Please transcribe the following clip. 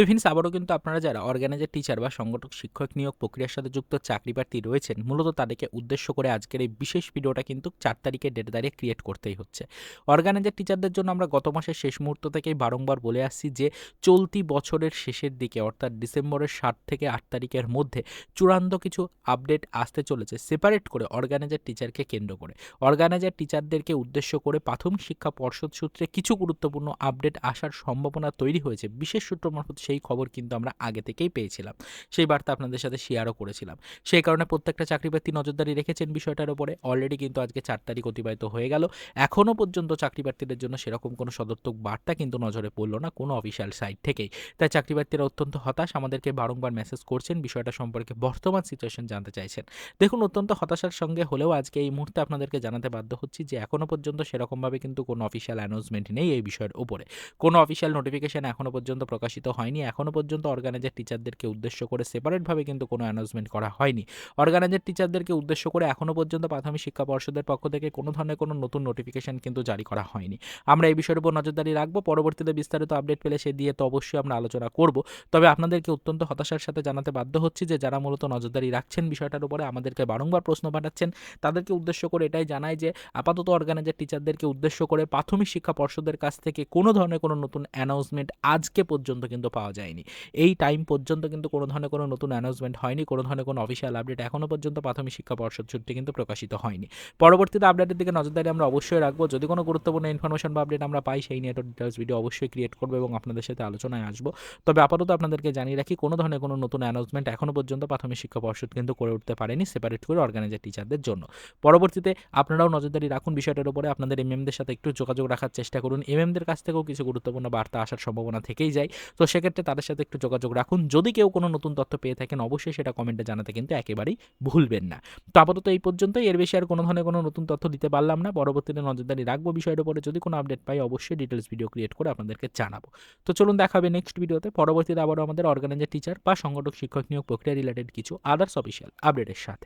তো আবারও কিন্তু আপনারা যারা অর্গানাইজার টিচার বা সংগঠক, শিক্ষক নিয়োগ প্রক্রিয়ার সাথে যুক্ত চাকরি প্রার্থী রয়েছেন, মূলত তাদেরকে উদ্দেশ্য করে আজকের এই বিশেষ ভিডিওটা কিন্তু চার তারিখের ডেট দাঁড়িয়ে ক্রিয়েট করতেই হচ্ছে। অর্গানাইজার টিচারদের জন্য আমরা গত মাসের শেষ মুহূর্ত থেকেই বারংবার বলে আসছি যে, চলতি বছরের শেষের দিকে, অর্থাৎ ডিসেম্বরের সাত থেকে আট তারিখের মধ্যে চূড়ান্ত কিছু আপডেট আসতে চলেছে সেপারেট করে অর্গানাইজার টিচারকে কেন্দ্র করে। অর্গানাইজার টিচারদেরকে উদ্দেশ্য করে প্রাথমিক শিক্ষা পর্ষদ সূত্রে কিছু গুরুত্বপূর্ণ আপডেট আসার সম্ভাবনা তৈরি হয়েছে। বিশেষ সূত্র মারফত সেই খবর কিন্তু আমরা আগে থেকেই পেয়েছিলাম। সেই বার্তা আপনাদের সাথে শেয়ারও করেছিলাম। সেই কারণে প্রত্যেকটা চাকরি প্রার্থী নজরদারি রেখেছেন বিষয়টার উপরে অলরেডি কিন্তু আজকে চার তারিখ অতিবাহিত হয়ে গেল। এখনও পর্যন্ত চাকরি প্রার্থীদের জন্য সেরকম কোনো সদর্থক বার্তা কিন্তু নজরে পড়ল না কোনো অফিসিয়াল সাইট থেকেই। তাই চাকরি প্রার্থীরা অত্যন্ত হতাশ। আমাদেরকে বারংবার মেসেজ করছেন, বিষয়টা সম্পর্কে বর্তমান সিচুয়েশন জানতে চাইছেন। দেখুন, অত্যন্ত হতাশার সঙ্গে হলেও আজকে এই মুহূর্তে আপনাদেরকে জানাতে বাধ্য হচ্ছি যে এখনও পর্যন্ত সেরকমভাবে কিন্তু কোনো অফিসিয়াল অ্যানাউন্সমেন্ট নেই এই বিষয়ের উপরে। কোনো অফিসিয়াল নোটিফিকেশন এখনও পর্যন্ত প্রকাশিত হয়নি। এখনও পর্যন্ত অর্গানাইজার টিচারদেরকে উদ্দেশ্য করে সেপারেটভাবে কিন্তু কোনো অ্যানাউন্সমেন্ট করা হয়নি। অর্গানাইজার টিচারদেরকে উদ্দেশ্য করে এখনও পর্যন্ত প্রাথমিক শিক্ষা পর্ষদের পক্ষ থেকে কোনো ধরনের কোনো নতুন নোটিফিকেশন কিন্তু জারি করা হয়নি। আমরা এই বিষয়ের উপর নজরদারি রাখব। পরবর্তীতে বিস্তারিত আপডেট পেলে সে দিয়ে তো অবশ্যই আমরা আলোচনা করব। তবে আপনাদেরকে অত্যন্ত হতাশার সাথে জানাতে বাধ্য হচ্ছি যে, যারা মূলত নজরদারি রাখছেন বিষয়টার উপরে আমাদেরকে বারংবার প্রশ্ন পাঠাচ্ছেন, তাদেরকে উদ্দেশ্য করে এটাই জানাই যে, আপাতত অর্গানাইজার টিচারদেরকে উদ্দেশ্য করে প্রাথমিক শিক্ষা পর্ষদের কাছ থেকে কোনো ধরনের কোনো নতুন অ্যানাউন্সমেন্ট আজকে পর্যন্ত কিন্তু পাওয়া যায়নি। এই টাইম পর্যন্ত কিন্তু কোনো ধরনের কোনো নতুন অ্যানাউন্সমেন্ট হয়নি, কোনো ধরনের কোনো অফিসিয়াল আপডেট এখনও পর্যন্ত প্রাথমিক শিক্ষা পর্ষদ সূত্রে কিন্তু প্রকাশিত হয়নি। পরবর্তীতে আপডেটের দিকে নজরদারি আমরা অবশ্যই রাখব। যদি কোনো গুরুত্বপূর্ণ ইনফরমেশন বা আপডেট আমরা পাই, সেই নিয়ে ডিটেলস ভিডিও অবশ্যই ক্রিয়েট করব এবং আপনাদের সাথে আলোচনায় আসব। তবে আপাতত আপনাদেরকে জানিয়ে রাখি, কোনো ধরনের কোনো নতুন অ্যানাউন্সমেন্ট এখনও পর্যন্ত প্রাথমিক শিক্ষা পর্ষদ কিন্তু করে উঠতে পারেনি সেপারেট করে অর্গানাইজার টিচারদের জন্য। পরবর্তীতে আপনারাও নজরদারি রাখুন বিষয়টার উপরে। আপনাদের এমএমদের সাথে একটু যোগাযোগ রাখার চেষ্টা করুন। এমএমদের কাছ থেকেও কিছু গুরুত্বপূর্ণ বার্তা আসার সম্ভাবনা থেকেই যায়। তো সেক্ষেত্রে তাদের সাথে একটু যোগাযোগ রাখুন। যদি কেউ কোনো নতুন তথ্য পেয়ে থাকেন, অবশ্যই সেটা কমেন্টে জানাতে কিন্তু একেবারেই ভুলবেন না। তো আপাতত এই পর্যন্তই। এর বেশি আর কোনো ধরনের কোনো নতুন তথ্য দিতে পারলাম না। পরবর্তীতে নজরদারি রাখব বিষয়ের উপরে। যদি কোনো আপডেট পাই, অবশ্যই ডিটেলস ভিডিও ক্রিয়েট করে আপনাদেরকে জানাব। তো চলুন দেখাবে নেক্সট ভিডিওতে পরবর্তীতে আবারও আমাদের অর্গানাইজার টিচার বা সংগঠক, শিক্ষক নিয়োগ প্রক্রিয়া রিলেটেড কিছু আদার্স অফিসিয়াল আপডেটের সাথে।